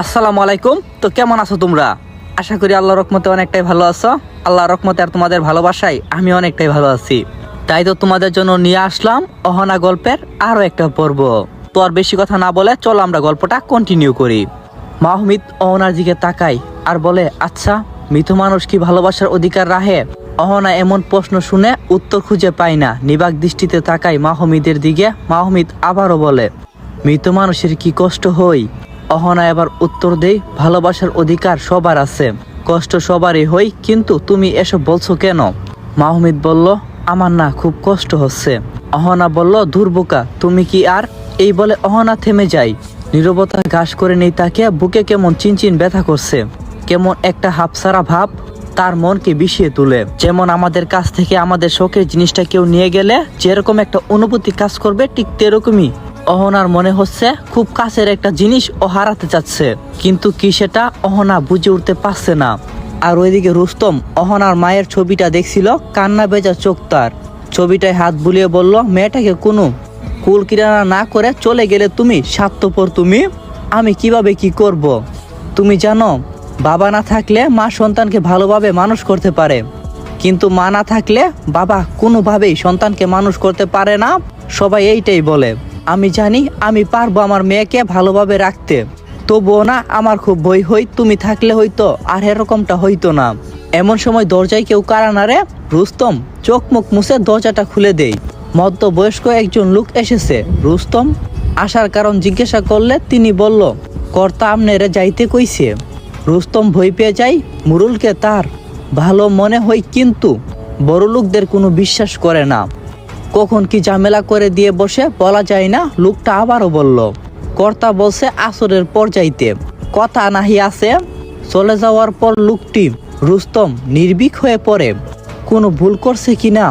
আসসালামু আলাইকুম। তো কেমন আছো তোমরা? আশা করি আল্লাহ রকমতে অনেকটাই ভালো আছো। আল্লাহ রকমতে আর তোমাদের ভালোবাসায় আমি অনেকটাই ভালো আছি। তাই তো তোমাদের জন্য নিয়ে আসলাম অহনা গল্পের আরও একটা পর্ব। তো আর বেশি কথা না বলে চলো আমরা গল্পটা কন্টিনিউ করি। মাহমিদ অহনার দিকে তাকাই আর বলে আচ্ছা মৃত মানুষ কি ভালোবাসার অধিকার রাহে অহনা এমন প্রশ্ন শুনে উত্তর খুঁজে পায় না। নিবাক দৃষ্টিতে তাকাই মাহমিদের দিকে। মাহমিদ আবারও বলে, মৃত মানুষের কি কষ্ট হই? অহনা এবার উত্তর দেই, ভালোবাসার অধিকার সবার আছে। কষ্ট সবারই হই, কিন্তু তুমি এসব বলছো কেন? মাহমিদ বলল, আমার না খুব কষ্ট হচ্ছে। অহনা বলল দুর্বোকা তুমি কি আর? এই বলে অহনা থেমে যায়। নীরবতা ঘাস করে নেই তাকে, বুকে কেমন চিনচিন ব্যথা করছে। কেমন একটা হাফসারা ভাব তার মনকে বিষিয়ে তুলে। যেমন আমাদের কাছ থেকে আমাদের শখের জিনিসটা কেউ নিয়ে গেলে যেরকম একটা অনুভূতি কাজ করবে, ঠিক তেরকমই অহনার মনে হচ্ছে খুব কাছের একটা জিনিস ও হারাতে চাচ্ছে, কিন্তু কি সেটা অহনা বুঝে উঠতে পারছে না। আর ওইদিকে রুস্তম অহনার মায়ের ছবিটা দেখছিল, কান্না বেজা চোখ তার। ছবিটায় হাত বুলিয়ে বলল, মেয়েটাকে কোনো কুল কিরানা না করে চলে গেলে তুমি স্বার্থপর তুমি? আমি কীভাবে কি করব। তুমি জানো, বাবা না থাকলে মা সন্তানকে ভালোভাবে মানুষ করতে পারে। কিন্তু মা না থাকলে বাবা কোনোভাবেই সন্তানকে মানুষ করতে পারে না। সবাই এইটাই বলে। আমি জানি আমি পারব আমার মেয়েকে ভালোভাবে রাখতে। তবুও না, আমার খুব ভয় হই তুমি থাকলে হয়তো আর এরকমটা হইতো না। এমন সময় দরজায় কেউ কারা না রে? রুস্তম, চোখ মুখ মুছে দরজাটা খুলে দেই। মধ্যবয়স্ক একজন লোক এসেছে, রুস্তম। আসার কারণ জিজ্ঞাসা করলে তিনি বলল, কর্তা আমনেরে যাইতে কইছে। রুস্তম ভয় পেয়ে যাই মুরুলকে তার। ভালো মনে হয় কিন্তু বড় লোকদের কোনো বিশ্বাস করে না। কখন কি ঝামেলা করে দিয়ে বসে বলা যায় না, লোকটা আবারও বলল, কর্তা বলছে আসরের পর যাইতে। কথা নাহি আছে, চলে যাওয়ার পর লোকটি রুস্তম নির্ভীক হয়ে পড়ে। কোনো ভুল করছে কি না?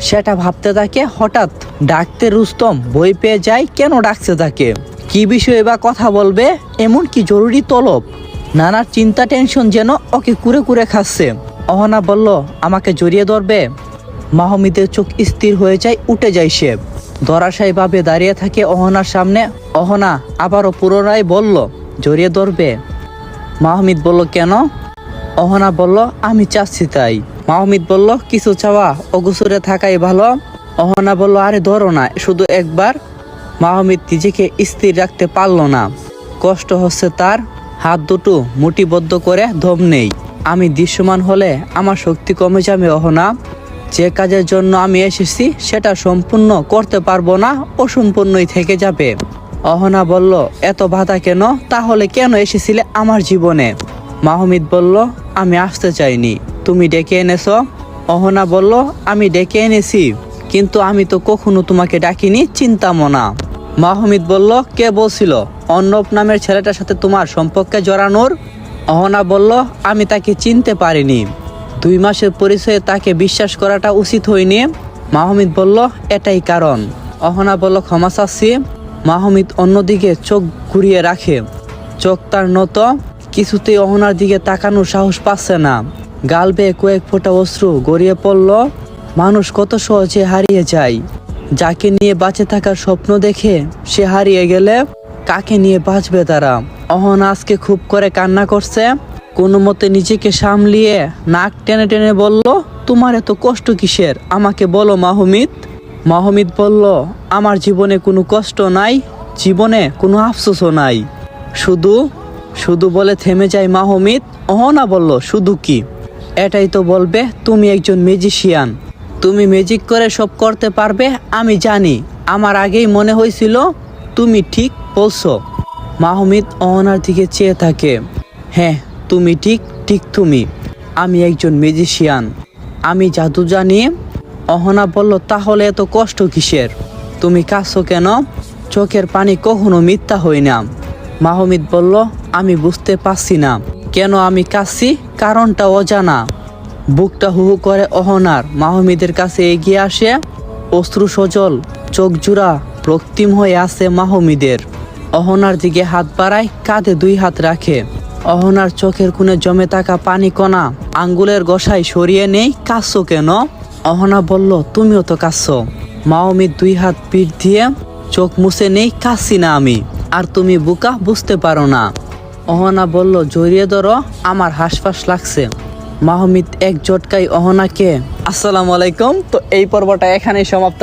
সেটা ভাবতে থাকে, হঠাৎ ডাকতে রুস্তম বই পেয়ে যায়, কেন ডাকছে তাকে? কি বিষয়ে বা কথা বলবে? এমন কি জরুরি তলব? নানার চিন্তা, টেনশন যেন ওকে কুরে কুরে খাচ্ছে। অহনা বলল, আমাকে জড়িয়ে ধরবে? মাহমিদের চোখ স্থির হয়ে যায়, উঠে যায় সে। ধরাশায়ী ভাবে দাঁড়িয়ে থাকে অহনার সামনে। অহনা আবারও পুনরায় বলল, জড়িয়ে ধরবে। মাহমিদ বলল, কেন? অহনা বলল, আমি চাচ্ছি তাই। মাহমিদ বলল, কিছু চাওয়া অগুসরে থাকাই ভালো। অহনা বলল, আরে ধরো না, শুধু একবার। মাহমিদ নিজেকে স্থির রাখতে পারল না। কষ্ট হচ্ছে তার, হাত দুটো মুঠিবদ্ধ করে দম নেই। আমি দৃশ্যমান হলে আমার শক্তি কমে যাবে, অহনা। যে কাজের জন্য আমি এসেছি, সেটা সম্পূর্ণ করতে পারব না অসম্পূর্ণই থেকে যাবে। অহনা বলল, এত বাধা কেন? তাহলে কেন এসেছিলে আমার জীবনে? মাহমিদ বলল, আমি আসতে চাইনি। তুমি ডেকে এনেছ? অহনা বলল, আমি ডেকে এনেছি, কিন্তু আমি তো কখনো তোমাকে ডাকিনি চিন্তা মনা মাহমিদ বলল, কে বলছিল? অর্ণব নামের ছেলেটার সাথে তোমার সম্পর্কে জড়ানোর? অহনা বলল, আমি তাকে চিনতে পারিনি। দুই মাসের পরিচয়ে তাকে বিশ্বাস করাটা উচিত হয়নি। মাহমিদ বলল, এটাই কারণ। অহনা বলল, ক্ষমা চাচ্ছি। মাহমিদ অন্যদিকে চোখ ঘুরিয়ে রাখে। চোখ তার নত, কিছুতেই অহনার দিকে তাকানোর সাহস পাচ্ছে না। গাল বেয়ে কয়েক ফোঁটা অশ্রু গড়িয়ে পড়ল। মানুষ কত সহজে হারিয়ে যায়। যাকে নিয়ে বাঁচে থাকার স্বপ্ন দেখে সে হারিয়ে গেলে কাকে নিয়ে বাঁচবে তারা? অহন আজকে খুব করে কান্না করছে। কোনো মতে নিজেকে সামলিয়ে নাক টেনে টেনে বলল, তোমার এত কষ্ট কিসের? আমাকে বলো মাহমিদ। মাহমিদ বলল, আমার জীবনে কোনো কষ্ট নাই, জীবনে কোনো আফসোসও নাই। শুধু? শুধু বলে থেমে যায় মাহমিদ? অহনা বলল, শুধু কি? এটাই তো বলবে, তুমি একজন ম্যাজিশিয়ান তুমি ম্যাজিক করে সব করতে পারবে, আমি জানি। আমার আগেই মনে হয়েছিল, তুমি ঠিক বলছো। মাহমিদ অহনার দিকে চেয়ে থাকে। হ্যাঁ তুমি ঠিক ঠিক তুমি। আমি একজন ম্যাজিশিয়ান আমি জাদু জানি। অহনা বলল, তাহলে এত কষ্ট কিসের? তুমি কাছো কেন? চোখের পানি কখনো মিথ্যা হই না। মাহমিদ বলল, আমি বুঝতে পারছি না। কেন আমি কাঁদছি? কারণটা অজানা। বুকটা হুহু করে অহনার। মাহমিদের কাছে এগিয়ে আসে। অশ্রু সজল, চোখ জুড়া, রক্তিম হয়ে আছে মাহমিদের। অহনার দিকে হাত বাড়ায়, কাঁধে দুই হাত রাখে। অহনার চোখের কোণে জমে থাকা পানি কণা, আঙ্গুলের গোসায় সরিয়ে নেই, কাঁদছো কেন? অহনা বলল, তুমিও তো কাঁদছো। মাহমিদ দুই হাত পিঠ দিয়ে চোখ মুছে নেই, কাঁদছি না আমি। আর তুমি বুকা, বুঝতে পারো না। অহনা বলল, জড়িয়ে ধরো, আমার হাসফাস লাগছে। মাহমিদ এক জটকাই অহনাকে, আসসালামু আলাইকুম। তো এই পর্বটা এখানেই সমাপ্ত